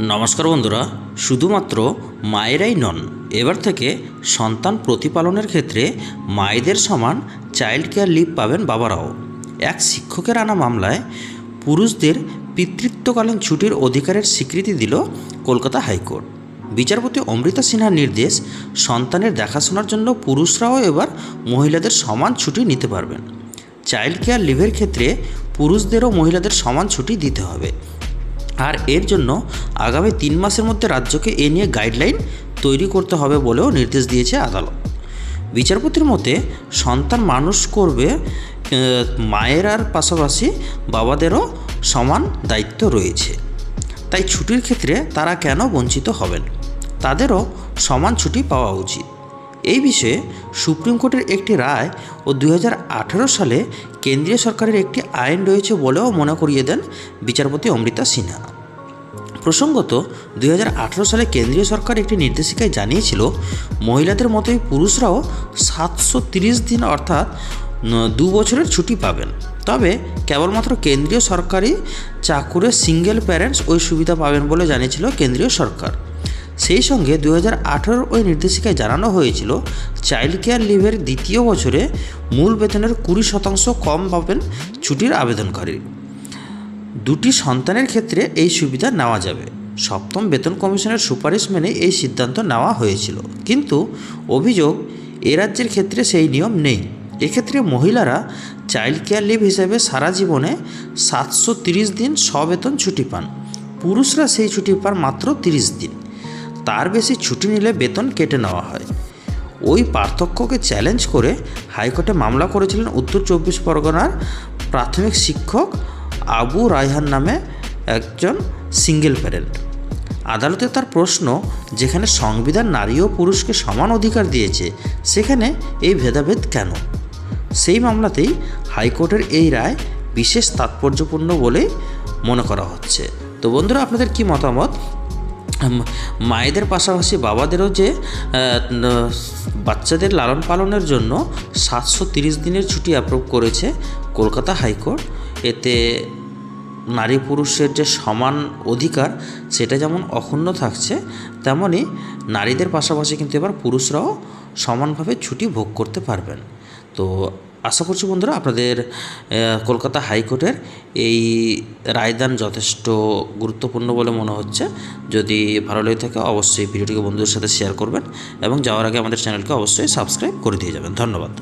নমস্কার বন্ধুরা, শুধুমাত্র মায়েরাই নন, এবার থেকে সন্তান প্রতিপালনের ক্ষেত্রে মায়েদের সমান চাইল্ড কেয়ার লিভ পাবেন বাবারাও। এক শিক্ষকের আনা মামলায় পুরুষদের পিতৃত্বকালীন ছুটির অধিকারের স্বীকৃতি দিল কলকাতা হাইকোর্ট। বিচারপতি অমৃতা সিনহার নির্দেশ, সন্তানের দেখাশোনার জন্য পুরুষরাও এবার মহিলাদের সমান ছুটি নিতে পারবেন। চাইল্ড কেয়ার লিভের ক্ষেত্রে পুরুষদেরও মহিলাদের সমান ছুটি দিতে হবে। আর এর জন্য আগামী তিন মাসের মধ্যে রাজ্যকে এ নিয়ে গাইডলাইন তৈরি করতে হবে বলেও নির্দেশ দিয়েছে আদালত। বিচারপতির মতে, সন্তান মানুষ করবে মায়েরার পাশাপাশি বাবাদেরও সমান দায়িত্ব রয়েছে। তাই ছুটির ক্ষেত্রে তারা কেন বঞ্চিত হবেন? তাদেরও সমান ছুটি পাওয়া উচিত। এই বিষয়ে সুপ্রিম কোর্টের একটি রায় ও দুই হাজার আঠেরো সালে কেন্দ্রীয় সরকারের একটি আইন রয়েছে বলেও মনে করিয়ে দেন বিচারপতি অমৃতা সিনহা। প্রসঙ্গত, দুই হাজার আঠেরো সালে কেন্দ্রীয় সরকার একটি নির্দেশিকায় জানিয়েছিল, মহিলাদের মতোই পুরুষরাও সাতশো দিন অর্থাৎ দু বছরের ছুটি পাবেন। তবে কেবলমাত্র কেন্দ্রীয় সরকারি চাকুরে সিঙ্গেল প্যারেন্টস ওই সুবিধা পাবেন বলে জানিয়েছিল কেন্দ্রীয় সরকার। সেই সঙ্গে দু হাজার ওই নির্দেশিকায় জানানো হয়েছিল, চাইল্ড কেয়ার লিভের দ্বিতীয় বছরে মূল বেতনের কুড়ি শতাংশ কম পাবেন ছুটির আবেদনকারী। দুটি সন্তানের ক্ষেত্রে এই সুবিধা নেওয়া যাবে। সপ্তম বেতন কমিশনের সুপারিশ মেনে এই সিদ্ধান্ত নেওয়া হয়েছিল। কিন্তু অভিযোগ, এ রাজ্যের ক্ষেত্রে সেই নিয়ম নেই। এক্ষেত্রে মহিলারা চাইল্ড কেয়ার লিভ হিসেবে সারা জীবনে সাতশো দিন সবেতন ছুটি পান। পুরুষরা সেই ছুটি পান মাত্র তিরিশ দিন। তার বেশি ছুটি নিলে বেতন কেটে নেওয়া হয়। ওই পার্থক্যকে চ্যালেঞ্জ করে হাইকোর্টে মামলা করেছিলেন উত্তর চব্বিশ পরগনার প্রাথমিক শিক্ষক আবু রায়হান নামে একজন সিঙ্গেল প্যারেন্ট আদালতে তার প্রশ্ন, যেখানে সংবিধান নারী ও পুরুষকে সমান অধিকার দিয়েছে, সেখানে এই ভেদাভেদ কেন? সেই মামলাতেই হাইকোর্টের এই রায় বিশেষ তাৎপর্যপূর্ণ বলে মনে করা হচ্ছে। তো বন্ধুরা, আপনাদের কি মতামত? মায়েদের পাশাপাশি বাবাদেরও যে বাচ্চাদের লালন পালনের জন্য সাতশো তিরিশ দিনের ছুটি অ্যাপ্রুভ করেছে কলকাতা হাইকোর্ট। এতে নারী পুরুষের যে সমান অধিকার, সেটা যেমন অক্ষুণ্ণ থাকছে তেমনই নারীদের পাশাপাশি কিন্তু এবার পুরুষরাও সমানভাবে ছুটি ভোগ করতে পারবেন। তো আশা করছি বন্ধুরা আপনাদের কলকাতা হাইকোর্টের এই রায়দান যথেষ্ট গুরুত্বপূর্ণ বলে মনে হচ্ছে। যদি ভালো লেগে থাকে অবশ্যই ভিডিওটিকে বন্ধুদের সাথে শেয়ার করবেন এবং যাওয়ার আগে আমাদের চ্যানেলকে অবশ্যই সাবস্ক্রাইব করে দিয়ে যাবেন। ধন্যবাদ।